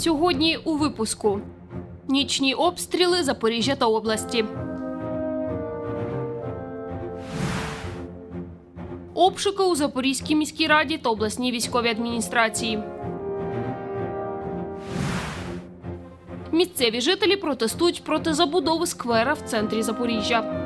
Сьогодні у випуску нічні обстріли Запоріжжя та області. Обшуки у Запорізькій міській раді та обласній військовій адміністрації. Місцеві жителі протестують проти забудови сквера в центрі Запоріжжя.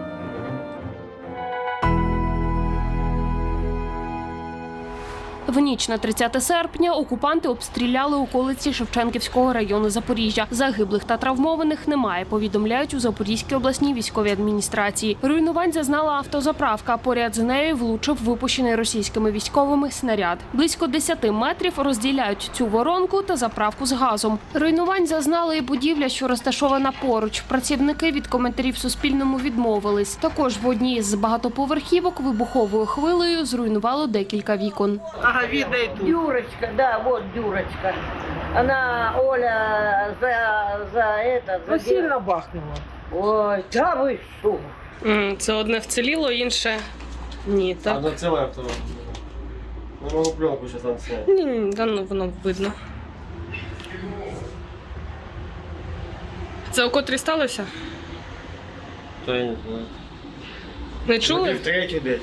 В ніч на 30 серпня окупанти обстріляли околиці Шевченківського району Запоріжжя. Загиблих та травмованих немає. Повідомляють у Запорізькій обласній військовій адміністрації. Руйнувань зазнала автозаправка. Поряд з нею влучив випущений російськими військовими снаряд. Близько 10 метрів розділяють цю воронку та заправку з газом. Руйнувань зазнала і будівля, що розташована поруч. Працівники від коментарів Суспільному відмовились. Також в одній з багатоповерхівок вибуховою хвилею зруйнувало декілька вікон. Ага, видно и тут. Дюрочка, да, вот Дюрочка. Она, Оля, за, за это, за Ну, сильно бахнуло. Ой, да вы что? Це одне вціліло, інше ні. Так Одно целое авто. Не могу пленку сейчас надо снять. ні, да, ну, воно видно. Це у котрій сталося? То я не знаю. Не чули? в третий, блядь.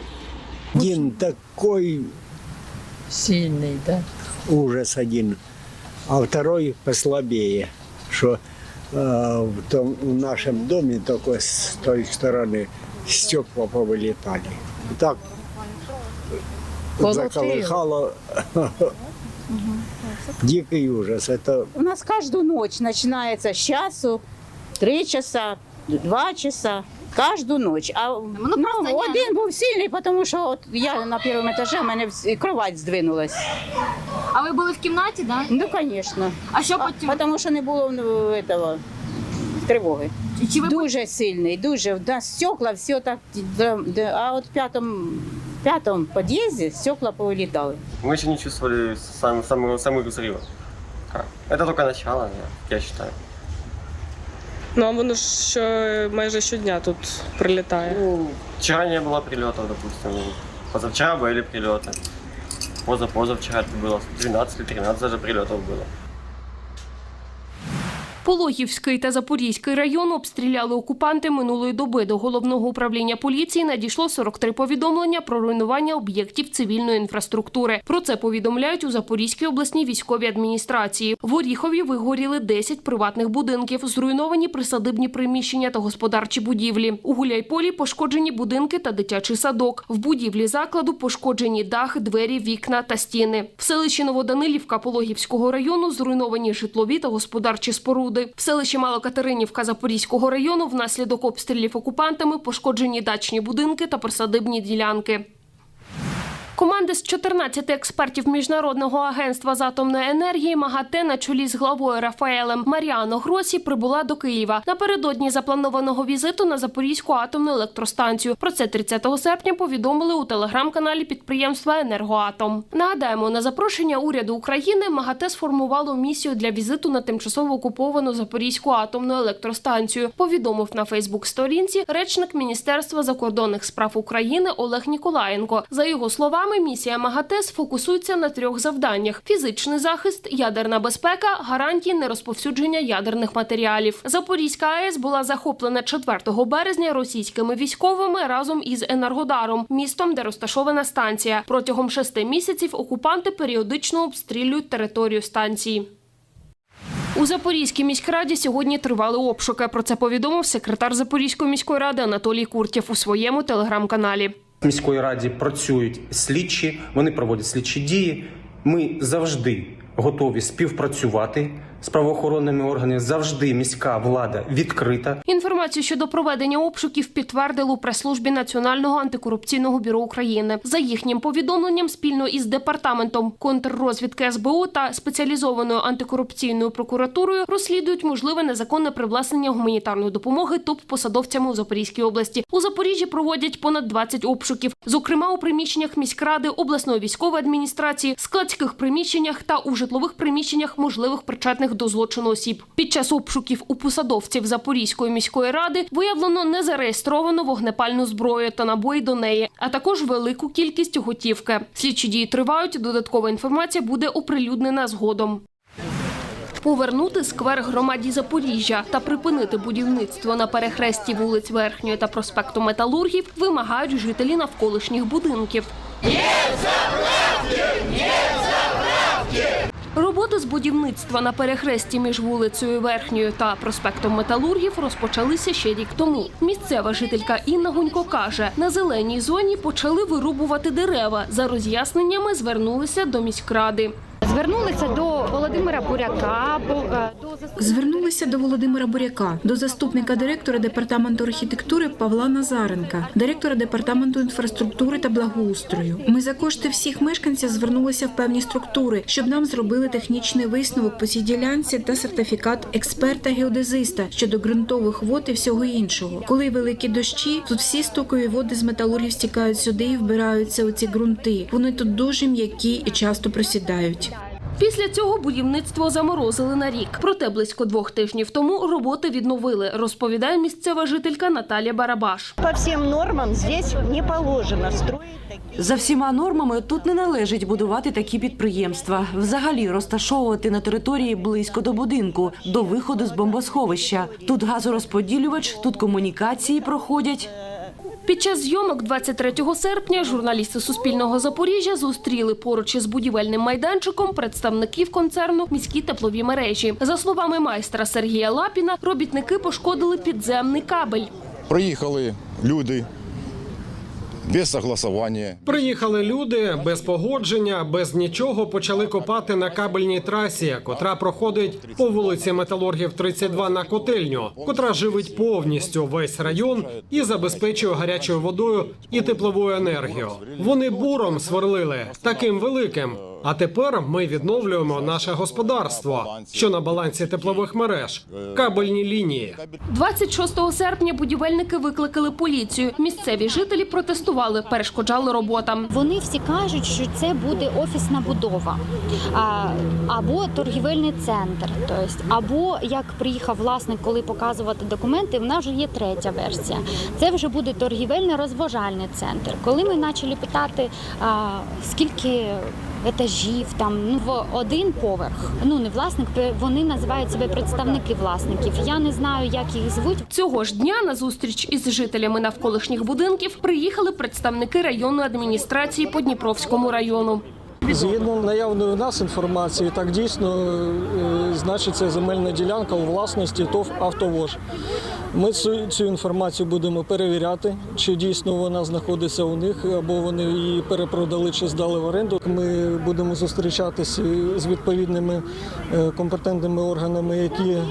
Один такой Сильный, да. ужас один, а второй послабее, что э, в, том, в нашем доме только с той стороны стекла повылетали. Так Полетело. заколыхало. Дикий ужас. Это У нас каждую ночь начинается с часу, три часа, два часа. Каждую ночь. А ну, один був сильний, тому що от я на першому етажі, у мене вс- кровать здвинулась. А ви були в кімнаті, да? Ну, звісно. А що А, потім? тому що не було ну, этого, тривоги. Чи ви Дуже сильний, дуже. Да, стекла, все так. да, да. А от в п'ятому, в п'ятому під'їзді стекла повилітали. Мы еще не чувствовали сам, самого, самого взрыва. Как? Это только начало, я, я считаю. Ну а воно ж що майже щодня тут прилітає. Ну, вчера не было прилетов, допустим. Позавчера были прилеты. Поза-позавчера это было 12 или 13 даже прилетов было. Пологівський та Запорізький район обстріляли окупанти минулої доби. До головного управління поліції надійшло 43 повідомлення про руйнування об'єктів цивільної інфраструктури. Про це повідомляють у Запорізькій обласній військовій адміністрації. В Оріхові вигоріли 10 приватних будинків, зруйновані присадибні приміщення та господарчі будівлі. У Гуляйполі пошкоджені будинки та дитячий садок. В будівлі закладу пошкоджені дах, двері, вікна та стіни. В селищі Новоданилівка Пологівського району зруйновані житлові та господарчі споруди. В селищі Малокатеринівка Запорізького району внаслідок обстрілів окупантами пошкоджені дачні будинки та присадибні ділянки. Команди з 14 експертів міжнародного агентства з атомної енергії МАГАТЕ на чолі з главою Рафаелем Маріано Гросі прибула до Києва напередодні запланованого візиту на Запорізьку атомну електростанцію. Про це 30 серпня повідомили у телеграм-каналі підприємства Енергоатом. Нагадаємо, на запрошення уряду України МАГАТЕ сформувало місію для візиту на тимчасово окуповану Запорізьку атомну електростанцію. Повідомив на Фейсбук-сторінці речник Міністерства закордонних справ України Олег Ніколаєнко. За його словами, місія МАГАТЕ сфокусується на трьох завданнях: фізичний захист, ядерна безпека, гарантії нерозповсюдження ядерних матеріалів. Запорізька АЕС була захоплена 4 березня російськими військовими разом із Енергодаром, містом, де розташована станція. Протягом шести місяців окупанти періодично обстрілюють територію станції. У Запорізькій міськраді сьогодні тривали обшуки. Про це повідомив секретар Запорізької міської ради Анатолій Куртєв у своєму телеграм-каналі. Міської раді працюють слідчі, вони проводять слідчі дії. Ми завжди готові співпрацювати з правоохоронними органами. Завжди міська влада відкрита. Інформацію щодо проведення обшуків підтвердили у прес-службі Національного антикорупційного бюро України. За їхнім повідомленням, спільно із департаментом контррозвідки СБУ та спеціалізованою антикорупційною прокуратурою розслідують можливе незаконне привласнення гуманітарної допомоги топ-посадовцями у Запорізькій області. У Запоріжжі проводять понад 20 обшуків, зокрема у приміщеннях міськради, обласної військової адміністрації, складських приміщеннях та у житлових приміщеннях можливих причетних до злочину осіб. Під час обшуків у посадовців Запорізької міської ради виявлено незареєстровану вогнепальну зброю та набої до неї, а також велику кількість готівки. Слідчі дії тривають. Додаткова інформація буде оприлюднена згодом. Повернути сквер громаді Запоріжжя та припинити будівництво на перехресті вулиць Верхньої та проспекту Металургів вимагають жителі навколишніх будинків. Роботи з будівництва на перехресті між вулицею Верхньою та проспектом Металургів розпочалися ще рік тому. Місцева жителька Інна Гунько каже, на зеленій зоні почали вирубувати дерева. За роз'ясненнями звернулися до міськради. Звернулися до Володимира Буряка, е, Звернулися до Володимира Буряка, до заступника директора департаменту архітектури Павла Назаренка, директора департаменту інфраструктури та благоустрою. Ми за кошти всіх мешканців звернулися в певні структури, щоб нам зробили технічний висновок по цій ділянці та сертифікат експерта-геодезиста щодо ґрунтових вод і всього іншого. Коли великі дощі, тут всі стокові води з металургів стікають сюди і вбираються у ці ґрунти. Вони тут дуже м'які і часто просідають. Після цього будівництво заморозили на рік. Проте близько двох тижнів тому роботи відновили, розповідає місцева жителька Наталя Барабаш. По всем нормам здесь не положено строить такие. За всіма нормами тут не належить будувати такі підприємства, взагалі розташовувати на території близько до будинку, до виходу з бомбосховища. Тут газорозподілювач, тут комунікації проходять. Під час зйомок 23 серпня журналісти Суспільного Запоріжжя зустріли поруч із будівельним майданчиком представників концерну міські теплові мережі. За словами майстра Сергія Лапіна, робітники пошкодили підземний кабель. Приїхали люди без согласування. Приїхали люди без погодження, без нічого почали копати на кабельній трасі, котра проходить по вулиці Металургів 32 на котельню, котра живить повністю весь район і забезпечує гарячою водою і тепловою енергією. Вони буром сверлили таким великим. А тепер ми відновлюємо наше господарство, що на балансі теплових мереж, кабельні лінії. 26 серпня будівельники викликали поліцію. Місцеві жителі протестували, перешкоджали роботам. Вони всі кажуть, що це буде офісна будова або торгівельний центр. Тобто, або як приїхав власник, коли показувати документи, в нас вже є третя версія. Це вже буде торгівельно-розважальний центр. Коли ми почали питати, скільки етажів там ну в один поверх, ну не власник, вони називають себе представники власників. Я не знаю, як їх звуть. Цього ж дня на зустріч із жителями навколишніх будинків приїхали представники районної адміністрації по Дніпровському району. Згідно наявної у нас інформації, так дійсно е, значиться земельна ділянка у власності ТОВ «Автовоз». Ми цю, цю інформацію будемо перевіряти, чи дійсно вона знаходиться у них, або вони її перепродали чи здали в оренду. Ми будемо зустрічатися з відповідними е, компетентними органами, які е,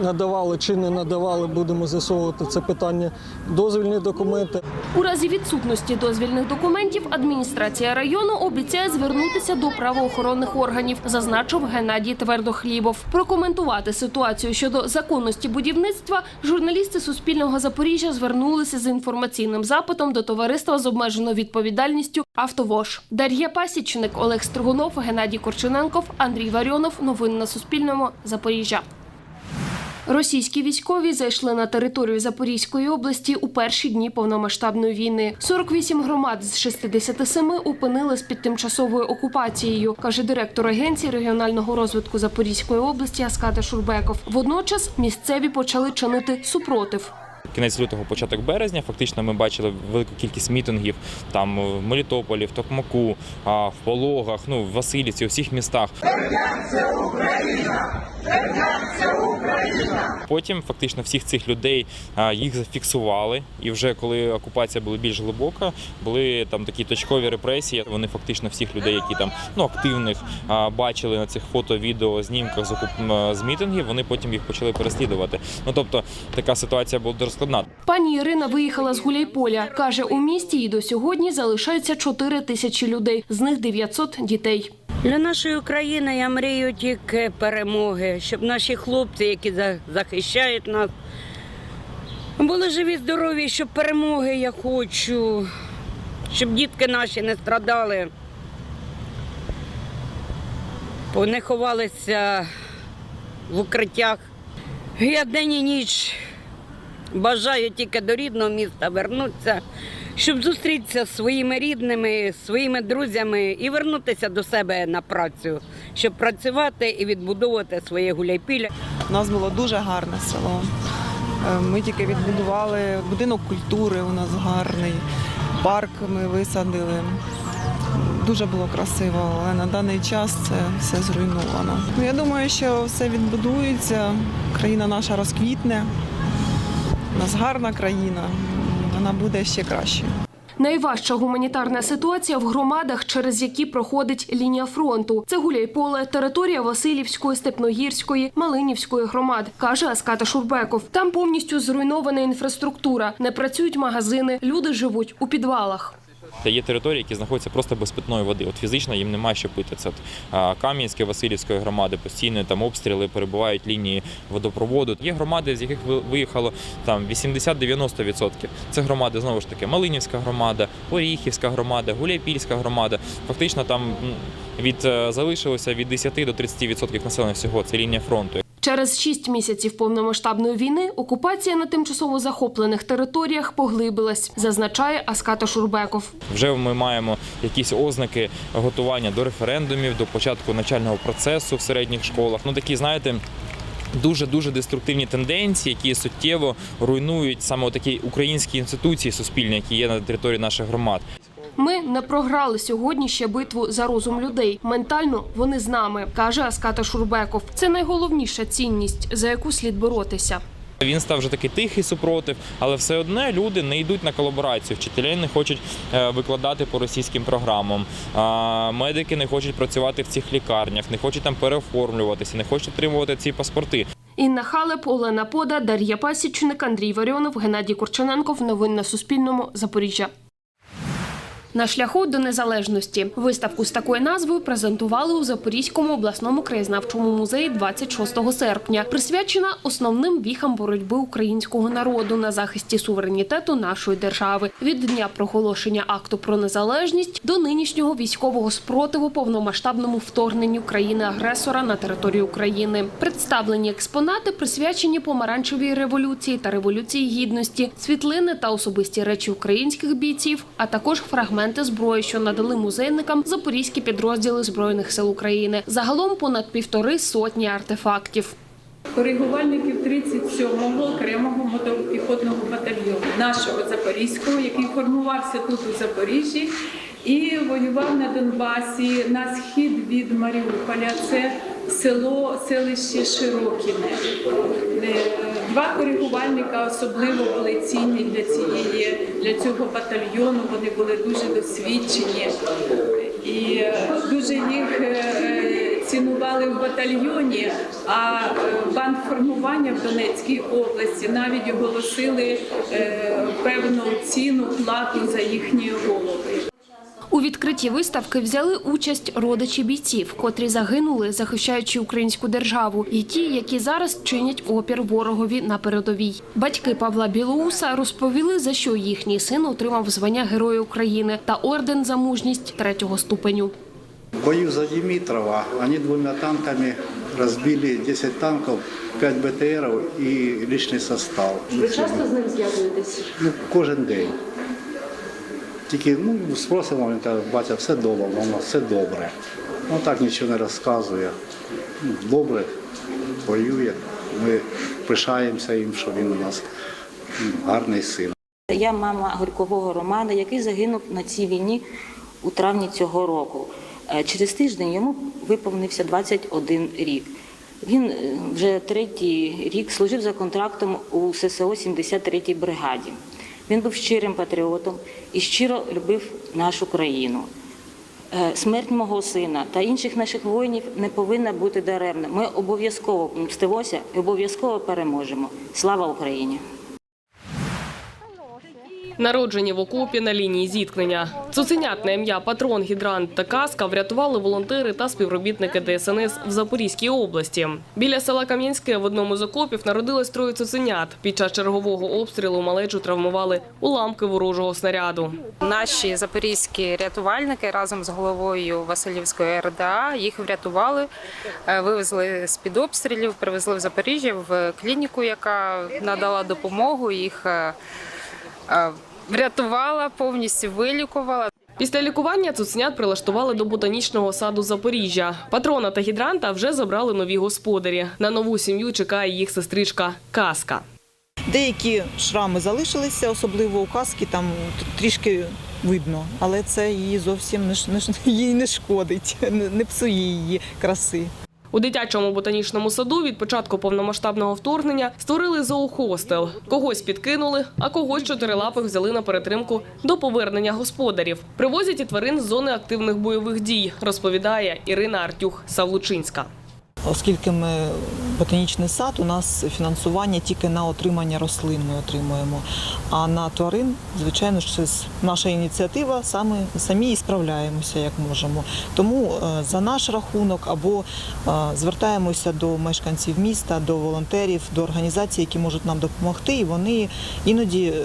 надавали чи не надавали, будемо з'ясовувати це питання. Дозвільні документи. У разі відсутності дозвільних документів адміністрація району обіцяє звернутися до правоохоронних органів, зазначив Геннадій Твердохлібов. Прокоментувати ситуацію щодо законності будівництва журналісти Суспільного Запоріжжя звернулися з інформаційним запитом до товариства з обмеженою відповідальністю «Автовош». Дар'я Пасічник, Олег Строгунов, Геннадій Корчененков, Андрій Варіонов. Новини на Суспільному. Запоріжжя. Російські військові зайшли на територію Запорізької області у перші дні повномасштабної війни. 48 громад з 67 опинились під тимчасовою окупацією, каже директор агенції регіонального розвитку Запорізької області Аската Шурбеков. Водночас місцеві почали чинити супротив. Кінець лютого, початок березня. Фактично, ми бачили велику кількість мітингів там в Мелітополі, в Токмаку, а, в Пологах, ну в Васильівці, у всіх містах. Потім фактично всіх цих людей їх зафіксували, і вже коли окупація була більш глибока, були там такі точкові репресії. Вони фактично всіх людей, які там ну активних бачили на цих фото, відео, знімках з окуп- з мітингів, вони потім їх почали переслідувати. Ну тобто така ситуація була дуже. Пані Ірина виїхала з Гуляйполя. Каже, у місті і до сьогодні залишається 4 тисячі людей, з них 900 дітей. Для нашої України я мрію тільки перемоги, щоб наші хлопці, які за- захищають нас, були живі, здорові, щоб перемоги я хочу, щоб дітки наші не страдали, не ховалися в укриттях. Я день і ніч бажаю тільки до рідного міста вернутися, щоб зустрітися з своїми рідними, своїми друзями і вернутися до себе на працю, щоб працювати і відбудовувати своє гуляйпілля. У нас було дуже гарне село. Е, Ми тільки відбудували будинок культури, у нас гарний, парк ми висадили. Дуже було красиво, але на даний час це все зруйновано. Ну, Я думаю, що все відбудується, країна наша розквітне. У нас гарна країна, вона буде ще кращою. Найважча гуманітарна ситуація в громадах, через які проходить лінія фронту. Це Гуляйполе, територія Васильівської, Степногірської, Малинівської громад, каже Аската Шурбеков. Там повністю зруйнована інфраструктура, не працюють магазини, люди живуть у підвалах. Та є території, які знаходяться просто без питної води. От фізично їм немає що пити. Це Кам'янське, Васильівської громади, постійно там обстріли, перебувають лінії водопроводу. Є громади, з яких ви- виїхало там 80-90%. Це громади знову ж таки Малинівська громада, Оріхівська громада, Гуляйпільська громада. Фактично там від е, залишилося від 10 до 30% населення всього. Це лінія фронту. Через шість місяців повномасштабної війни окупація на тимчасово захоплених територіях поглибилась, зазначає Аската Шурбеков. Вже ми маємо якісь ознаки готування до референдумів, до початку навчального процесу в середніх школах. Ну такі, знаєте. Дуже дуже деструктивні тенденції, які суттєво руйнують саме такі українські інституції суспільні, які є на території наших громад. Ми не програли сьогодні ще битву за розум людей. Ментально вони з нами, каже Аската Шурбеков. Це найголовніша цінність, за яку слід боротися. Він став вже такий тихий супротив, але все одно люди не йдуть на колаборацію. Вчителі не хочуть е, викладати по російським програмам. Медики не хочуть працювати в цих лікарнях, не хочуть там переоформлюватися, не хочуть отримувати ці паспорти. Інна Халеп, Олена Пода, Дар'я Пасічник, Андрій Варіонов, Геннадій Корчененков. Новини на Суспільному. Запоріжжя. На шляху до незалежності виставку з такою назвою презентували у Запорізькому обласному краєзнавчому музеї 26 серпня. Присвячена основним віхам боротьби українського народу на захисті суверенітету нашої держави від дня проголошення акту про незалежність до нинішнього військового спротиву повномасштабному вторгненню країни-агресора на територію України. Представлені експонати присвячені помаранчевій революції та революції гідності, світлини та особисті речі українських бійців, а також фрагменти зброї, що надали музейникам запорізькі підрозділи збройних сил України. Загалом понад півтори сотні артефактів. коригувальників 37-го окремого мотопіхотного батальйону нашого Запорізького, який формувався тут у Запоріжжі і воював на Донбасі на схід від Маріуполя. Це село, селище Широкіне. Е, Два коригувальника особливо були цінні для цієї для цього батальйону. Вони були дуже досвідчені і е, дуже їх е, цінували в батальйоні. А е, бандформування в Донецькій області навіть оголосили певну ціну плату за їхні голови. У відкритті виставки взяли участь родичі бійців, котрі загинули, захищаючи українську державу, і ті, які зараз чинять опір ворогові на передовій. Батьки Павла Білоуса розповіли, за що їхній син отримав звання Героя України та орден за мужність третього ступеню. В бою за Димитрова они двумя танками разбили 10 танков, 5 БТРов и личный состав. Ви часто з ним зв'язуєтесь? Ну, кожен день. Тільки ну, спросимо, він каже, батя, все добре, мама, все добре. Ну так нічого не розказує. Ну, Добре, воює. Ми пишаємося їм, що він у нас гарний син. Я мама Горькового Романа, який загинув на цій війні у травні цього року. Е, Через тиждень йому виповнився 21 рік. Він е, вже третій рік служив за контрактом у ССО 73-й бригаді. Він був щирим патріотом і щиро любив нашу країну. Е, Смерть мого сина та інших наших воїнів не повинна бути даремна. Ми обов'язково мстимося і обов'язково переможемо. Слава Україні! Народжені в окопі на лінії зіткнення. Цуценят на ім'я Патрон, Гідрант та Каска врятували волонтери та співробітники ДСНС в Запорізькій області. Біля села Кам'янське в одному з окопів народилось троє цуценят. Під час чергового обстрілу малечу травмували уламки ворожого снаряду. Наші запорізькі рятувальники разом з головою Васильівської РДА їх врятували, е, вивезли з під обстрілів, привезли в Запоріжжя в клініку, яка надала допомогу. Їх е, врятувала, повністю вилікувала. Після лікування цуценят прилаштували до ботанічного саду Запоріжжя. Патрона та гідранта вже забрали нові господарі. На нову сім'ю чекає їх сестричка Казка. Деякі шрами залишилися, особливо у казки, там трішки видно, але це її зовсім не, не, їй не шкодить, не псує її краси. У дитячому ботанічному саду від початку повномасштабного вторгнення створили зоохостел. Когось підкинули, а когось чотирилапих взяли на перетримку до повернення господарів. Привозять і тварин з зони активних бойових дій, розповідає Ірина Артюх Савлучинська. Оскільки ми ботанічний сад, у нас фінансування тільки на отримання рослин ми отримуємо. А на тварин, звичайно, що наша ініціатива, саме самі і справляємося як можемо. Тому е, за наш рахунок або е, звертаємося до мешканців міста, до волонтерів, до організацій, які можуть нам допомогти, і вони іноді е,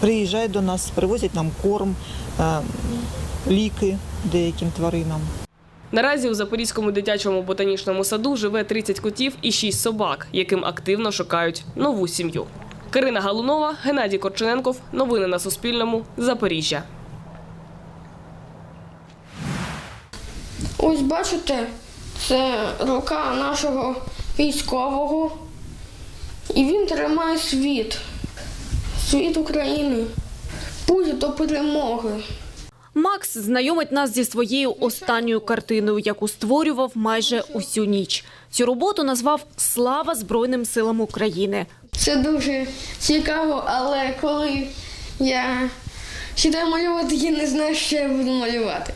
приїжджають до нас, привозять нам корм, ліки деяким тваринам. Наразі у Запорізькому дитячому ботанічному саду живе 30 котів і 6 собак, яким активно шукають нову сім'ю. Карина Галунова, Геннадій Корчененков. Новини на Суспільному. Запоріжжя. Ось бачите, це рука нашого військового. І він тримає світ. Світ України. Путь до перемоги. Макс знайомить нас зі своєю останньою картиною, яку створював майже усю ніч. Цю роботу назвав Слава Збройним силам України. Це дуже цікаво, але коли я сідаю малювати, я не знаю, що я буду малювати.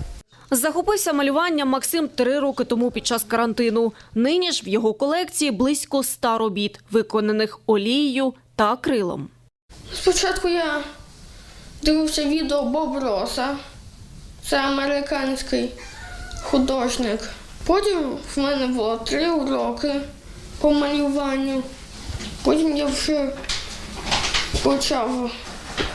Захопився малюванням Максим три роки тому під час карантину. Нині ж в його колекції близько ста робіт, виконаних олією та акрилом. Спочатку я дивився відео Боб Роса. Це американський художник. Потім в мене було три уроки по малюванню. Потім я вже почав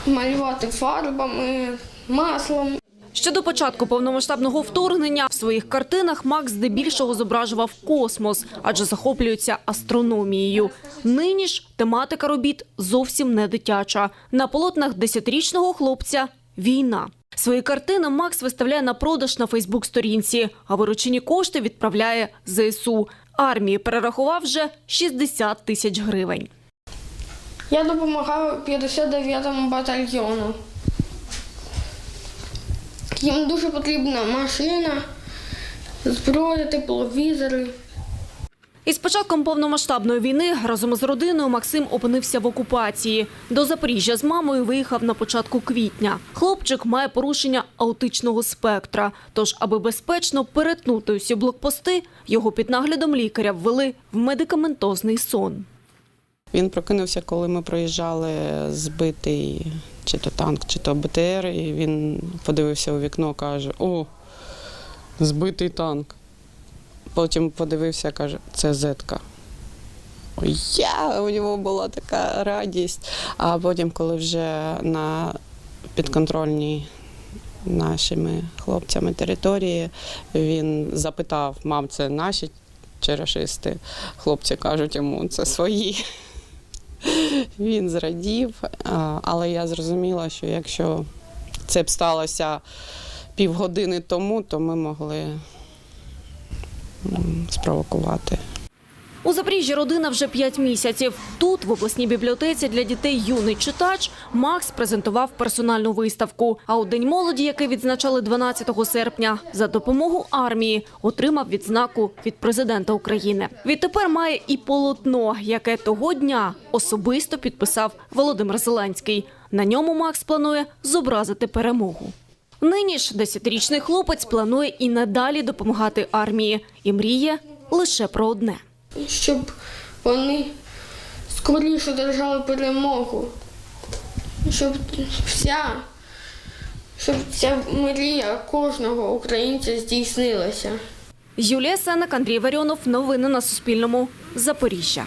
малювати фарбами, маслом. Ще до початку повномасштабного вторгнення в своїх картинах Макс здебільшого зображував космос, адже захоплюється астрономією. Нині ж тематика робіт зовсім не дитяча. На полотнах десятирічного хлопця війна. Свої картини Макс виставляє на продаж на Фейсбук-сторінці, а виручені кошти відправляє ЗСУ. Армії перерахував вже 60 тисяч гривень. Я допомагав 59-му батальйону. Їм дуже потрібна машина, зброя, тепловізори. Із початком повномасштабної війни разом із родиною Максим опинився в окупації. До Запоріжжя з мамою виїхав на початку квітня. Хлопчик має порушення аутичного спектра. Тож, аби безпечно перетнути усі блокпости, його під наглядом лікаря ввели в медикаментозний сон. Він прокинувся, коли ми проїжджали збитий чи то танк, чи то БТР, і він подивився у вікно, каже: О, збитий танк. Потім подивився, каже, це зетка. Я, у нього була така радість. А потім, коли вже на підконтрольній нашими хлопцями території, він запитав, мам, це наші черешисти? Хлопці кажуть йому, це свої. Він зрадів, але я зрозуміла, що якщо це б сталося півгодини тому, то ми могли спровокувати. У Запоріжжі родина вже п'ять місяців. Тут, в обласній бібліотеці для дітей юний читач, Макс презентував персональну виставку. А у День молоді, який відзначали 12 серпня, за допомогу армії отримав відзнаку від президента України. Відтепер має і полотно, яке того дня особисто підписав Володимир Зеленський. На ньому Макс планує зобразити перемогу. Нині ж десятирічний хлопець планує і надалі допомагати армії і мріє лише про одне. щоб вони скоріше держали перемогу, щоб вся, щоб ця мрія кожного українця здійснилася. Юлія Сенек, Андрій Варіонов. Новини на Суспільному. Запоріжжя.